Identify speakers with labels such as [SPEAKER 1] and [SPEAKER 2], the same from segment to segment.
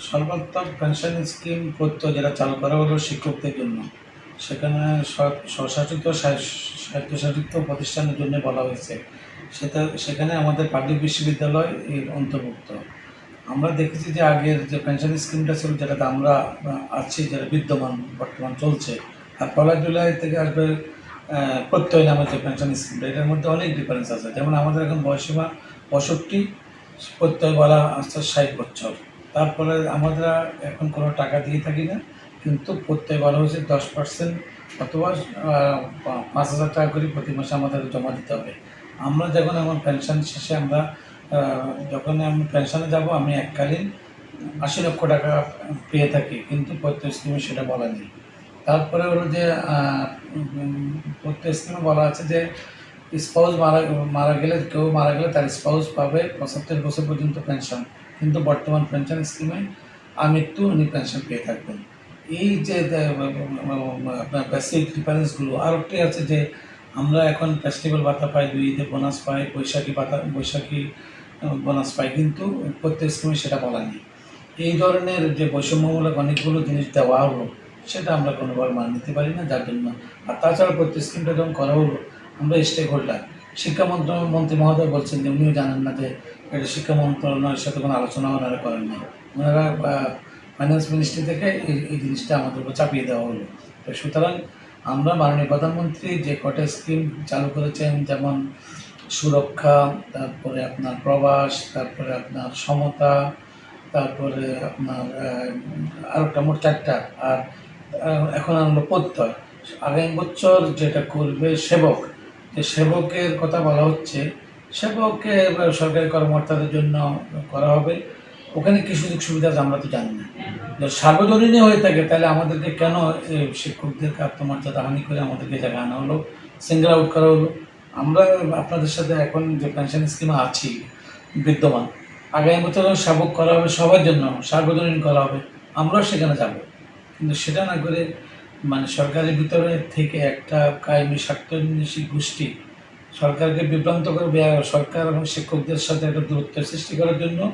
[SPEAKER 1] সর্বাত্মক pension scheme প্রত্যয় যেটা চালু করা হলো শিক্ষকদের জন্য। সেখানে স্ব- স্বশাসিত স্বায়- স্বায়ত্তশাসিত প্রতিষ্ঠানের জন্য বলা হয়েছে। সেটা সেখানে আমাদের পাবলিক বিশ্ববিদ্যালয় এর অন্তর্ভুক্ত। আমরা দেখেছি যে আগের যে পেনশন স্কিমটা ছিল, যেটাতে আমরা আছি যেটা বিদ্যমান, বর্তমান চলছে, আর পয়লা জুলাই থেকে আসবে প্রত্যয় নামে যে পেনশন স্কিমটা এটার মধ্যে অনেক ডিফারেন্স আছে। যেমন আমাদের এখন বয়সীমা পঁয়ষট্টি, প্রত্যয় বলা আসছে ষাট বছর। তারপরে আমরা এখন কোনো টাকা দিয়ে থাকি না, কিন্তু প্রত্যয় বলা হয়েছে দশ পার্সেন্ট অথবা পাঁচ হাজার টাকা করে প্রতি মাসে আমাদের জমা দিতে হবে। আমরা যখন আমার পেনশন শেষে আমরা যখন আমি পেনশনে যাব, আমি এককালীন আশি লক্ষ টাকা পেয়ে থাকি, কিন্তু প্রত্যেক স্কিমে সেটা বলা নেই। তারপরে হলো যে প্রত্যেক স্কিমে বলা আছে যে স্পাউস মারা মারা গেলে, কেউ মারা গেলে তার স্পাউস পাবে পঁচাত্তর বছর পর্যন্ত পেনশন কিন্তু বর্তমান পেনশন স্কিমে আমৃত্যু উনি পেনশন পেয়ে থাকবেন। এই যে বেসিক ডিফারেন্সগুলো আর একটি আছে যে, আমরা এখন ফেস্টিভ্যাল ভাতা পাই, দুই ঈদে বোনাস পাই, বৈশাখী ভাতা, বৈশাখী বোনাস পাই, কিন্তু প্রত্যেক স্কিমে সেটা বলা নেই। এই ধরনের যে বৈষম্যমূলক অনেকগুলো জিনিস দেওয়া হলো, সেটা আমরা কোনোভাবে মান নিতে পারি না, যার জন্য। আর তাছাড়া প্রত্যেক স্কিমটা যখন করা হলো, আমরা স্টেক হোল্ডার শিক্ষা মন্ত্রণালয় মন্ত্রী মহোদয় বলছেন যে, উনিও জানেন না যে এটা শিক্ষা মন্ত্রণালয়ের সাথে কোনো আলোচনা ওনারা করেন নাই। ওনারা ফাইন্যান্স মিনিস্ট্রি থেকে এই জিনিসটা আমাদের উপর চাপিয়ে দেওয়া হলো। তো সুতরাং আমরা মাননীয় প্রধানমন্ত্রী যে কটা স্কিম চালু করেছেন, যেমন সুরক্ষা, তারপরে আপনার প্রবাস, তারপরে আপনার সমতা, তারপরে আপনার আর একটা, মোট চারটা, আর এখন আনলো প্রত্যয়। আগামী বছর যেটা করবে সেবক। যে সেবকের কথা বলা হচ্ছে সেবককে সরকারি কর্মকর্তাদের জন্য করা হবে। ওখানে কি সুযোগ সুবিধা আছে আমরা তো জানি না। যদি সার্বজনীনই হয়ে থাকে, তাহলে আমাদেরকে কেন শিক্ষকদেরকে আত্মমর্যাদা হানি করে আমাদেরকে জায়গা আনা হলো? সিঙ্গেল আউট করা হলো। আমরা আপনাদের সাথে এখন যে পেনশন স্কিমে আছি, বিদ্যমান, আগামী বছর সেবক করা হবে সবার জন্য, সার্বজনীন করা হবে, আমরাও সেখানে যাব। কিন্তু সেটা না করে মানে সরকারের ভিতরে থেকে একটা কায়েমি স্বার্থন্বেষী গোষ্ঠী সরকারকে বিভ্রান্ত করে সরকার এবং শিক্ষকদের সাথে একটা দূরত্ব সৃষ্টি করার জন্য।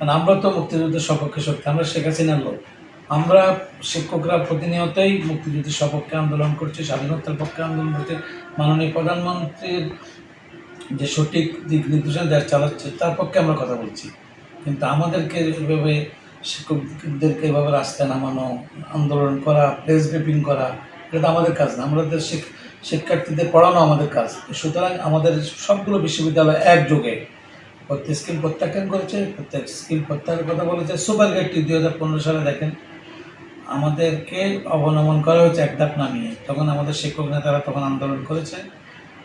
[SPEAKER 1] মানে আমরা তো মুক্তিযুদ্ধের সপক্ষে শক্তি, আমরা শেখ হাসিনার লোক। আমরা শিক্ষকরা প্রতিনিয়তই মুক্তিযুদ্ধের সপক্ষে আন্দোলন করছি, স্বাধীনতার পক্ষে আন্দোলন করছি। মাননীয় প্রধানমন্ত্রীর যে সঠিক দিক নির্দেশনা দেওয়া চালাচ্ছে, তার পক্ষে আমরা কথা বলছি। কিন্তু আমাদেরকে এভাবে শিক্ষকদেরকে এভাবে রাস্তায় নামানো, আন্দোলন করা, প্রেস ব্রিফিং করা, এটা তো আমাদের কাজ না। আমাদের শিক- শিক্ষার্থীদের পড়ানো আমাদের কাজ। সুতরাং আমাদের সবগুলো বিশ্ববিদ্যালয় একযোগে। প্রত্যেক স্কিম প্রত্যাখ্যান করেছে, প্রত্যেক স্কিম প্রত্যাহারের কথা বলেছে। সুপার গেটটি দুই হাজার পনেরো সালে দেখেন, আমাদেরকে অবনমন করা হয়েছে এক ধাপ নামিয়ে তখন আমাদের শিক্ষক নেতারা তখন আন্দোলন করেছে।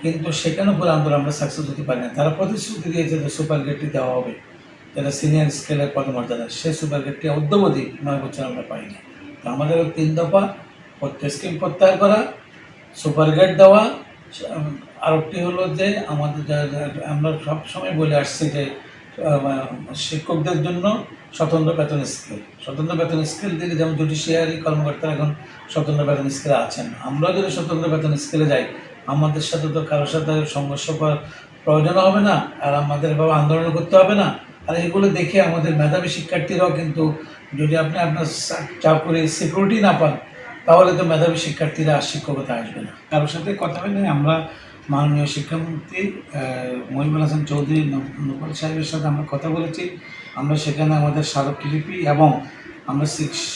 [SPEAKER 1] কিন্তু সেখানে পুরো আন্দোলন আমরা সাকসেস হতে পারি না তারা প্রতিশ্রুতি দিয়েছে যে সুপার গেটটি দেওয়া হবে। যেটা সিনিয়র স্কেলের পদমর্যাদা, সেই সুপার গেটটি অদ্যবধি নয় বছর আমরা পাইনি। তো আমাদের তিন দফা প্রত্যেক স্কিম প্রত্যাহার করা সুপার গেট দেওয়া, আরেকটি হলো যে আমাদের আমরা সব সময় বলে আসছি যে শিক্ষকদের জন্য স্বতন্ত্র বেতন স্কেল। স্বতন্ত্র বেতন স্কেল দিলে যেমন জুডিশিয়ারি কর্মকর্তারা এখন স্বতন্ত্র বেতন স্কেলে আছেন। আমরা যদি স্বতন্ত্র বেতন স্কেলে যাই, আমাদের সাথে তো কারোর সাথে সংঘর্ষ করার প্রয়োজন হবে না, আর আমাদের এভাবে আন্দোলন করতে হবে না। আর এগুলো দেখে আমাদের মেধাবী শিক্ষার্থীরাও কিন্তু যদি আপনি আপনার চা- চাকরি সিকিউরিটি না পান তাহলে তো মেধাবী শিক্ষার্থীরা আর শিক্ষকতা আসবে না। কারোর সাথে কথা বলে আমরা মাননীয় শিক্ষামন্ত্রী আহ, মহিবুল হাসান চৌধুরী নকুল সাহেবের সাথে আমরা কথা বলেছি। আমরা সেখানে আমাদের স্মারকলিপি এবং আমরা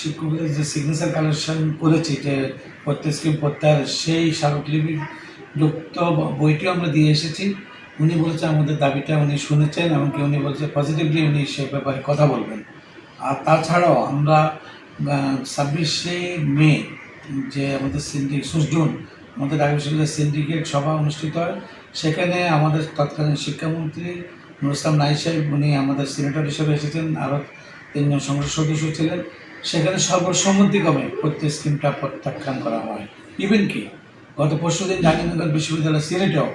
[SPEAKER 1] শিক্ষকদের যে সিগনেচার কালেকশন করেছি যে প্রত্যেক স্কিম প্রত্যাহার সেই স্মারকলিপি যুক্ত বইটিও আমরা দিয়ে এসেছি। উনি বলেছেন আমাদের দাবিটা উনি শুনেছেন এমনকি উনি বলছে পজিটিভলি উনি সে ব্যাপারে কথা বলবেন। আর তাছাড়াও আমরা ছাব্বিশে মে, যে আমাদের সিন্ডিক জুন আমাদের ঢাকা বিশ্ববিদ্যালয়ের সিন্ডিকেট সভা অনুষ্ঠিত হয়, সেখানে আমাদের তৎকালীন শিক্ষামন্ত্রী নুর ইসলাম নাই সাহেব, উনি আমাদের সিনেটর হিসেবে এসেছেন, আরও তিনজন সংসদ সদস্য ছিলেন। সেখানে সর্বসম্মতিক্রমে প্রত্যেক স্কিমটা প্রত্যাখ্যান করা হয়। ইভেন কি, গত পরশু দিন জাহাঙ্গীরনগর বিশ্ববিদ্যালয় সিনেটেও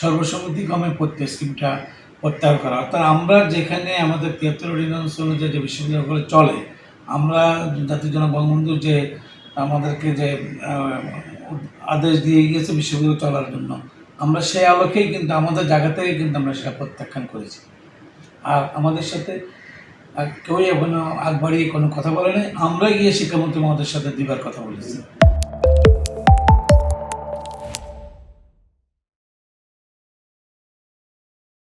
[SPEAKER 1] সর্বসম্মতিক্রমে প্রত্যেক স্কিমটা প্রত্যাহার করা অর্থাৎ আমরা যেখানে আমাদের তিয়াত্তর অর্ডিন্যান্স অনুযায়ী যে বিশ্ববিদ্যালয়গুলো চলে আমরা জাতির জন্য বঙ্গবন্ধু যে, আমাদেরকে যে আদেশ দিয়ে গিয়েছে বিশ্ববিদ্যালয় চলার জন্য, আমরা সেই আলোকেই কিন্তু, আমাদের জায়গা থেকে কিন্তু আমরা সেটা প্রত্যাখ্যান করেছি। আর আমাদের সাথে কেউই এখনও আগ বাড়িয়ে কোনো কথা বলে নাই আমরাই গিয়ে শিক্ষামন্ত্রী মহোদয়ের সাথে দিবার কথা বলেছি।